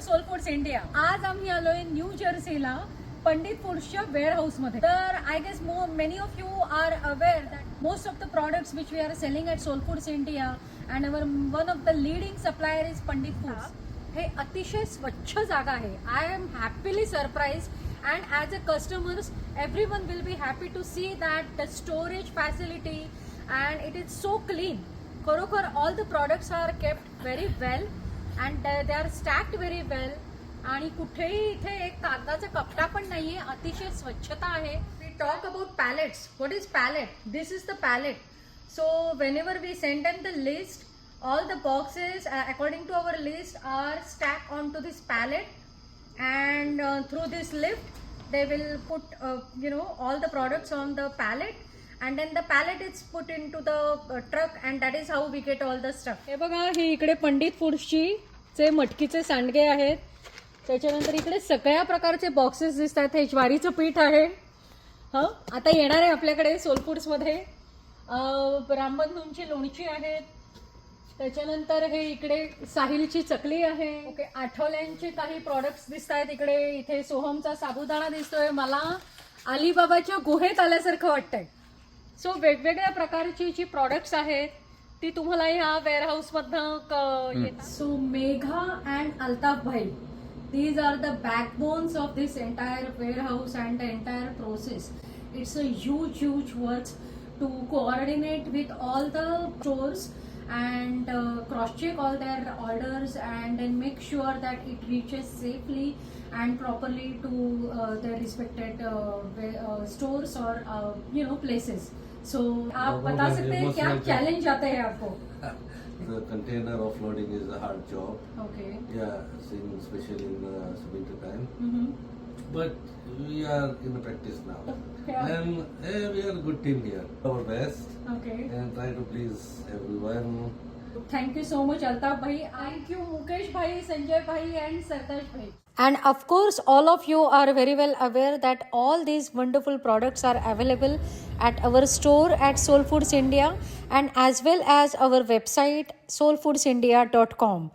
To soul Foods India आज आम्ही आलोय न्यू जर्सीला पंडित फूड्सच्या वेअर हाऊसमध्ये तर I guess mo many of you are aware that most of the products which we are selling at Soul Foods India and our one of the leading supplier is Pandit Foods हे अतिशय स्वच्छ जागा आहे. I am happily surprise and as a customers every one will be happy to see that the storage facility and it is so clean खरोखर all the products are kept very well and they are stacked very well आणि कुठेही इथे एक कागदाचा कपडा पण नाहीये अतिशय स्वच्छता आहे. We talk about pallets what is pallet this is the pallet so whenever we send an the list all the boxes according to our list are stack on to this pallet and through this lift they will put you know all the products on the pallet and then the pallet is put in to the truck and that is how we get all the struck हे बघा ही इकडे पंडित फूड्सची चे मटकीचे सांडगे आहेत त्याच्यानंतर इकडे सगळ्या प्रकारचे बॉक्सेस दिसतात हे ज्वारीचं पीठ आहे. हं? आता येणार आहे आपल्याकडे सोलफूड्समध्ये रामबंधूंची लोणची आहेत त्याच्यानंतर हे इकडे साहिलची चकली आहे. ओके आठवल्यांचे काही प्रॉडक्ट्स दिसत आहेत इकडे. इथे सोहमचा साबुदाणा दिसतोय. मला अलिबाबाच्या गुहेत आल्यासारखं वाटतंय. सो वेगवेगळ्या प्रकारची जी प्रॉडक्ट्स आहेत ती तुम्हाला ह्या वेअरहाऊस मधनं सो मेघा अँड अल्ताफ भाई these are the backbones of this entire warehouse and the entire process it's a huge huge work to coordinate with all the stores and uh, cross check all their orders and then make sure that it reaches safely and properly to uh, their respected uh, wa- uh, stores or uh, you know places So आप बता सकते हैं क्या challenge आता है आपको The container offloading is a hard job. Okay Yeah, in, especially in uh, winter time. mm-hmm. But we are in the practice now. Yeah. And eh, we are a good team here. Our best okay and try to please everyone. Thank you so much, Altaf bhai. Thank you, Mukesh bhai, Sanjay bhai, and Sardash bhai. And of course, all of you are very well aware that all these wonderful products are available at our store at Soul Foods India and as well as our website soulfoodsindia.com.